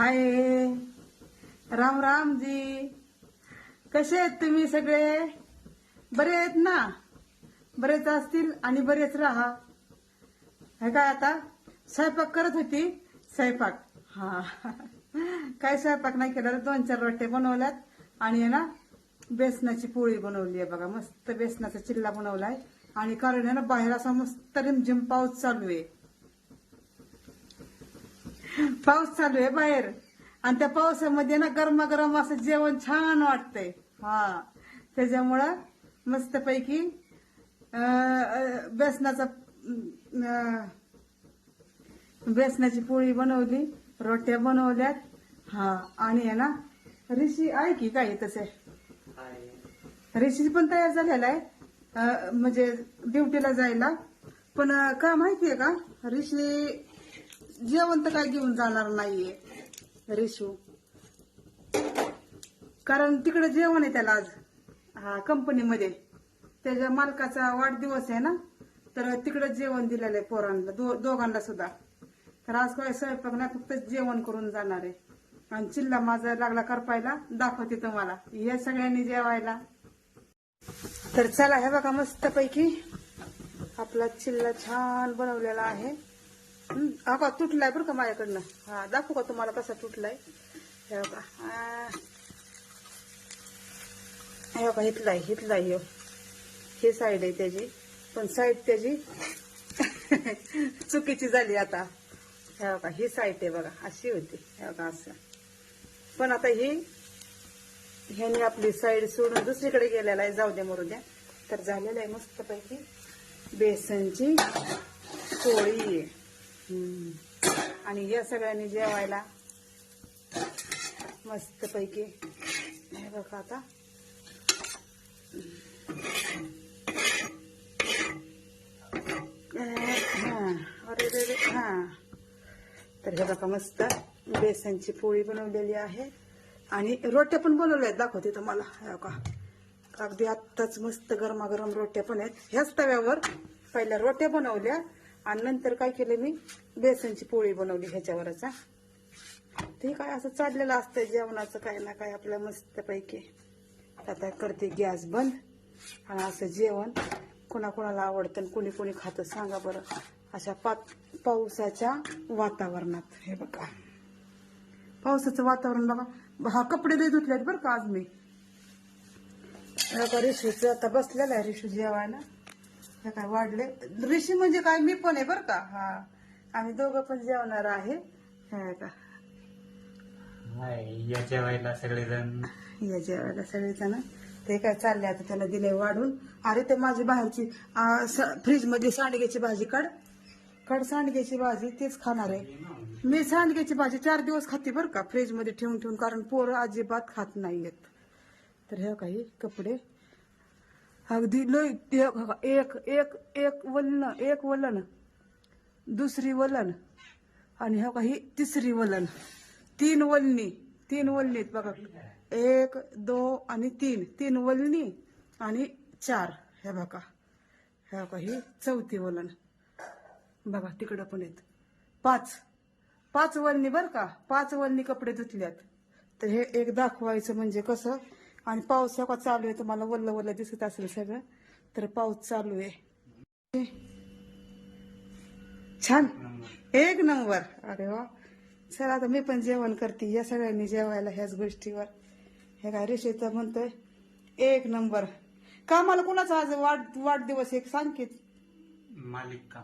हाय. राम राम जी कसे आहेत तुम्ही सगळे? बरे आहेत ना? बरेच असतील आणि बरेच राहा. हे काय आता? स्वयंपाक करत होती? स्वयंपाक. हा. काय स्वयंपाक नाही केला दोन चार रोटे बनवल्यात. आणि आहे ना बेसनाची पोळी बनवली आहे बघा. मस्त बेसनाचा चिल्ला बनवलाय. आणि कारण आहे ना बाहेर असा मस्त रिमझिम पाऊस चालू आहे. पाऊस चालू आहे बाहेर. आणि त्या पावसामध्ये ना गरमागरम असं जेवण छान वाटतंय. हा. त्याच्यामुळं मस्तपैकी बेसनाचा बेसनाची पोळी बनवली रोट्या बनवल्यात. हा. आणि आहे ना रिशी आहे की काय तसे? रिशी पण तयार झालेला आहे. म्हणजे ड्युटीला जायला. पण का माहितीये का? ऋषी जेवण तर काय घेऊन जाणार नाहीये रेशू. कारण तिकडे जेवण आहे त्याला आज हा कंपनीमध्ये. त्याच्या मालकाचा वाढदिवस आहे ना तर तिकडे जेवण दिलेलं आहे पोरांना दो, दोघांना सुद्धा. तर आज काय स्वयंपाक नाही फक्त जेवण करून जाणार आहे. आणि चिल्ला माझा लागला करपायला दाखवते तुम्हाला. या सगळ्यांनी जेवायला. तर चला हे बघा मस्तपैकी आपला चिल्ला छान बनवलेला आहे. हा का तुटलाय बरं का माझ्याकडनं? हा दाखवू का तुम्हाला कसा तुटलाय? हे बघा. हे बघा हितलाय हितलाय ह्यो हे साईड आहे त्याची. पण साईड त्याची चुकीची झाली आता. हे बघा ही साईड आहे बघा अशी होती. हे बघा असं. पण आता ही ह्याने आपली साईड सोडून दुसरीकडे गेलेला आहे. जाऊ द्या मरू द्या. तर झालेलं आहे मस्तपैकी. बेसनची पोळी. आहे आणि या सगळ्यांनी जेवायला मस्त पैकी हे बघा आता. अरे रे रे. हा. तर हे बघा मस्त. बेसनची पोळी बनवलेली आहे. आणि रोट्या पण बनवल्या आहेत दाखवते तुम्हाला हे बघा. अगदी आत्ताच मस्त गरमागरम रोट्या पण आहेत. ह्याच तव्यावर पहिल्या रोट्या बनवल्या. आणि नंतर काय केलं मी? बेसनची पोळी बनवली ह्याच्यावरच ते काय असं चाललेलं असतं जेवणाचं काय ना काय आपल्या मस्त पैकी आता करते गॅस बंद आणि असं जेवण. कोणाकोणाला आवडतं आणि कोणी कोणी खातं सांगा बरं. अशा पात पावसाच्या वातावरणात. हे बघा. पावसाचं वातावरण बघा. हा कपडे लय धुतलेत बरं का आज मी. बघा आता बसलेलं आहे रेशू जेवायला. हे काय वाढले? ऋषी म्हणजे काय? मी पण आहे बरं का. हा. आम्ही दोघं पण जेवणार आहे. हे का या जेवायला सगळेजण. या जेवायला सगळेजण. ते काय चालले आता त्याला दिले वाढून. अरे ते माझी बाहेरची फ्रीजमध्ये सांडग्याची भाजी काढ. काढ सांडग्याची भाजी तेच खाणार आहे. मी सांडग्याची भाजी चार दिवस खाते बरं का फ्रीजमध्ये ठेवून ठेवून कारण पोरं अजिबात खात नाहीयेत. तर हे काही कपडे. अगदी लय एक एक एक एक वलन एक वलन दुसरी वलन आणि ह्या का ही तिसरी वलन. तीन वलनी तीन वलनीत बघा. एक दो आणि तीन. तीन वलनी आणि चार. हे बघा. हे हो का ही चौथी वलन. बघा तिकडं पण आहेत. पाच. पाच वलनी बर का? पाच वलनी कपडे धुतल्यात. तर हे एक दाखवायचं म्हणजे कसं? आणि पाऊस का चालू आहे तुम्हाला वल्ल वल्ल दिसत असेल सगळं तर पाऊस चालू आहे. छान. एक नंबर. अरे वा. चला आता मी पण जेवण करते. या सगळ्यांनी जेवायला ह्याच गोष्टीवर. हे काय ऋषीचं म्हणतोय? एक नंबर. कामाला कोणाचा आज वाढ वाढदिवस एक सांग की. मालिक का?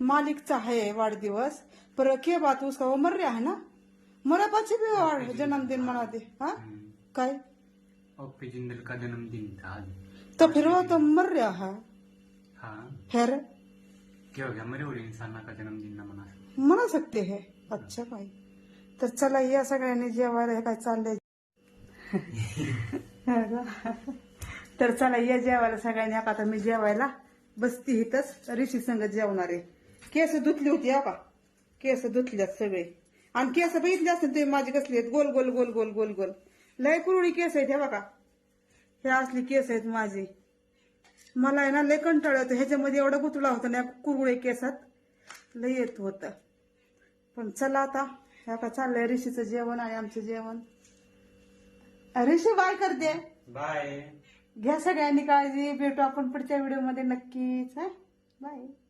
मालिकचा आहे वाढदिवस. पर के बात उसका वो मर रहा है ना मरा पाछे भी वाढ जन्मदिन मनाते हाँ? काय? ओपी जिंदल का जन्मदिन था आज तो फिर वो तो मर रहा है हाँ फिर क्या हो गया मरे हुए इंसान का जन्मदिन न मना म्हणू शकते हे अच्छा काय तर चला या सगळ्यांनी जेवायला हे काय चाललंय तर चला या जेवायला सगळ्यांनी आता मी जेवायला बसती इथंच ऋषी संगत जेवणार आहे केस धुतली होती हो का केस धुतल्यात सगळे आणि केस बघितले असतील तुम्ही माझी कसली गोल गोल गोल गोल गोल गोल लय कुरळी केस आहेत हे बघा. हे असली केस आहेत माझी. मला आहे ना लय कंटाळ येतो. ह्याच्यामध्ये एवढा गुतला होता ना कुरगुळे केसात. लय येत होतं. पण चला आता. ह्या का चाललंय ऋषीचं जेवण आणि आमचं जेवण. ऋषी बाय करते. बाय घ्या सगळ्यांनी काळजी. भेटू आपण पुढच्या व्हिडिओमध्ये नक्कीच. हा? बाय